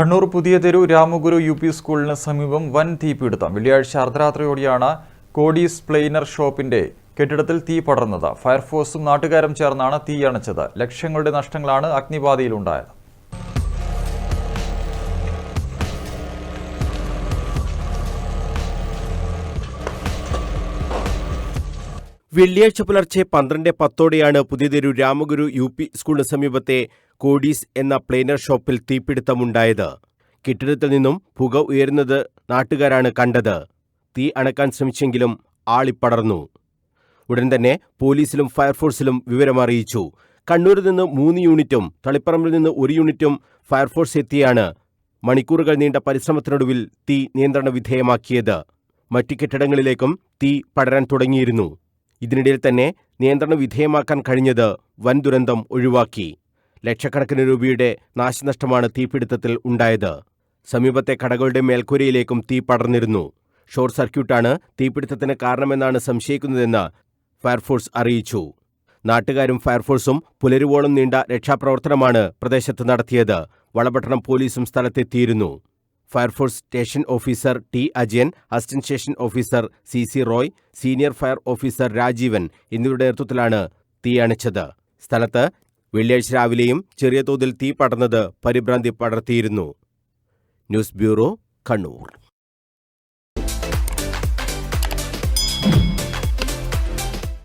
കണ്ണൂർ പുതിയ തെരു രാമഗുരു U P സ്കൂളിന് സമീപം വൻ തീപിടുത്തം. വെള്ളിയാഴ്ച അർദ്ധരാത്രിയോടെയാണ് കോഡീസ് പ്ലെയിനർ ഷോപ്പിന്റെ കെട്ടിടത്തിൽ തീ പടർന്നത്. ഫയർഫോഴ്സും നാട്ടുകാരും ചേർന്നാണ് തീ അണച്ചത്. ലക്ഷങ്ങളുടെ നഷ്ടങ്ങളാണ് അഗ്നിബാധയിലുണ്ടായത്. വെള്ളിയാഴ്ച പുലർച്ചെ പന്ത്രണ്ട് പത്തോടെയാണ് പുതിയതൊരു രാമഗുരു യു പി സ്കൂളിന് സമീപത്തെ കോഡീസ് എന്ന പ്ലെയിനർ ഷോപ്പിൽ തീപിടുത്തമുണ്ടായത്. കെട്ടിടത്തിൽ നിന്നും പുക ഉയരുന്നത് നാട്ടുകാരാണ് കണ്ടത്. തീ അണക്കാൻ ശ്രമിച്ചെങ്കിലും ആളിപ്പടർന്നു. ഉടൻ തന്നെ പോലീസിലും ഫയർഫോഴ്സിലും വിവരമറിയിച്ചു. കണ്ണൂരിൽ നിന്ന് മൂന്ന് യൂണിറ്റും തളിപ്പറമ്പിൽ നിന്ന് ഒരു യൂണിറ്റും ഫയർഫോഴ്സ് എത്തിയാണ് മണിക്കൂറുകൾ നീണ്ട പരിശ്രമത്തിനൊടുവിൽ തീ നിയന്ത്രണ വിധേയമാക്കിയത്. മറ്റു കെട്ടിടങ്ങളിലേക്കും തീ പടരാൻ തുടങ്ങിയിരുന്നു. ഇതിനിടയിൽ തന്നെ നിയന്ത്രണ വിധേയമാക്കാൻ കഴിഞ്ഞത് വൻ ദുരന്തം ഒഴിവാക്കി. ലക്ഷക്കണക്കിന് രൂപയുടെ നാശനഷ്ടമാണ് തീപിടുത്തത്തിൽ ഉണ്ടായത്. സമീപത്തെ കടകളുടെ മേൽക്കൂരയിലേക്കും തീ പടർന്നിരുന്നു. ഷോർട്ട് സർക്യൂട്ടാണ് തീപിടുത്തത്തിന് കാരണമെന്നാണ് സംശയിക്കുന്നതെന്ന് ഫയർഫോഴ്സ് അറിയിച്ചു. നാട്ടുകാരും ഫയർഫോഴ്സും പുലരുവോളം നീണ്ട രക്ഷാപ്രവർത്തനമാണ് പ്രദേശത്ത് നടത്തിയത്. വളപട്ടണം പോലീസും സ്ഥലത്തെത്തിയിരുന്നു. Fire force station officer T Ajayan assistant station officer C C Roy senior fire officer Rajeevan എന്നിവരുടെ നേതൃത്വത്തിലാണ് തീയണച്ചത് സ്ഥലത്ത് വെള്ളിയാഴ്ച രാവിലെയും ചെറിയ തോതിൽ തീ പടർന്നത് പരിഭ്രാന്തി പടർത്തിയിരുന്നു. News bureau Kannur.